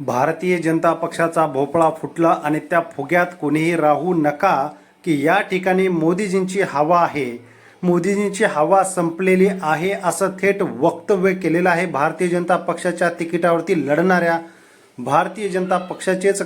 भारतीय जनता पक्षाचा भोपळा फुटला आणि त्या फुग्यात कोणीही राहू नका की या ठिकाणी मोदीजींची हवा आहे. मोदीजींची हवा संपलेली आहे असं थेट वक्तव्य केलेलं आहे भारतीय जनता पक्षाच्या तिकिटावरती लढणाऱ्या भारतीय जनता पक्षाचेच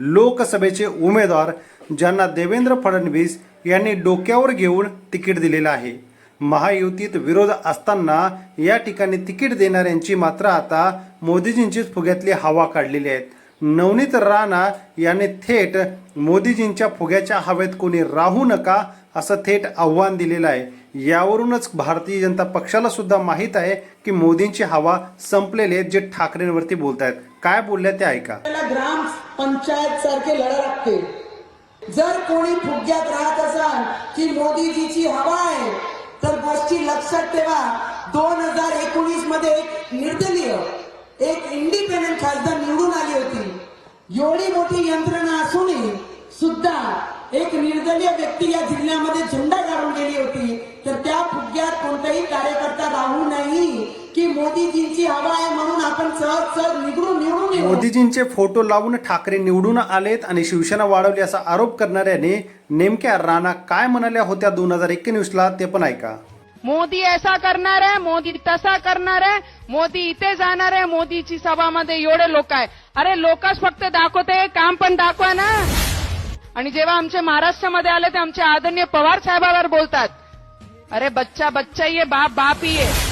लोकसभेचे उमेदवार ज्यांना देवेंद्र फडणवीस यांनी डोक्यावर घेऊन तिकीट दिलेलं आहे. महायुतीत विरोध असताना या ठिकाणी तिकीट देणाऱ्यांची मात्र आता मोदीजींचीच फुग्यातली हवा काढलेली आहेत. नवनीत राणा यांनी थेट मोदीजींच्या फुग्याच्या हवेत कोणी राहू नका असं थेट आव्हान दिलेलं आहे. यावरूनच भारतीय जनता पक्षाला सुद्धा माहीत आहे की मोदींची हवा संपलेली आहेत जे ठाकरेंवरती बोलत आहेत काय बोलल्या ते ऐका. ग्राम पंचायत सारखे लढा लागते जर कोणी फुग्यात राहत असाल की मोदीजीची हवा आहे लक्षात ठेवा दोन हजार एकोणीसमध्ये एक निर्दलीय एक इंडिपेंडेंट खासदार निवडून आली होती. एवढी मोठी यंत्रणा असूनही सुद्धा एक निर्दलीय व्यक्ती या जिल्ह्यामध्ये झेंडा काढून गेली होती. तर त्या फुग्यात कोणताही कार्यकर्ता राहू नाही की मोदीजींची हवा आहे म्हणून आपण सहज सहज निवडून निवडून मोदीजींचे फोटो लावून ठाकरे निवडून आलेत आणि शिवसेना वाढवली असा आरोप करणाऱ्याने नेमक्या राणा काय म्हणाल्या होत्या दोन हजार एकोणीसला ते पण ऐका. मोदी ऐसा करणार आहे मोदी तसा करणार आहे मोदी इथे जाणार आहे मोदीची सभामध्ये एवढे लोक आहे अरे लोकच फक्त दाखवते काम पण दाखवा ना. आणि जेव्हा आमचे महाराष्ट्रामध्ये आले ते आमचे आदरणीय पवार साहेबावर बोलतात. अरे बच्चा बच्चा ये बाप बाप ही आहे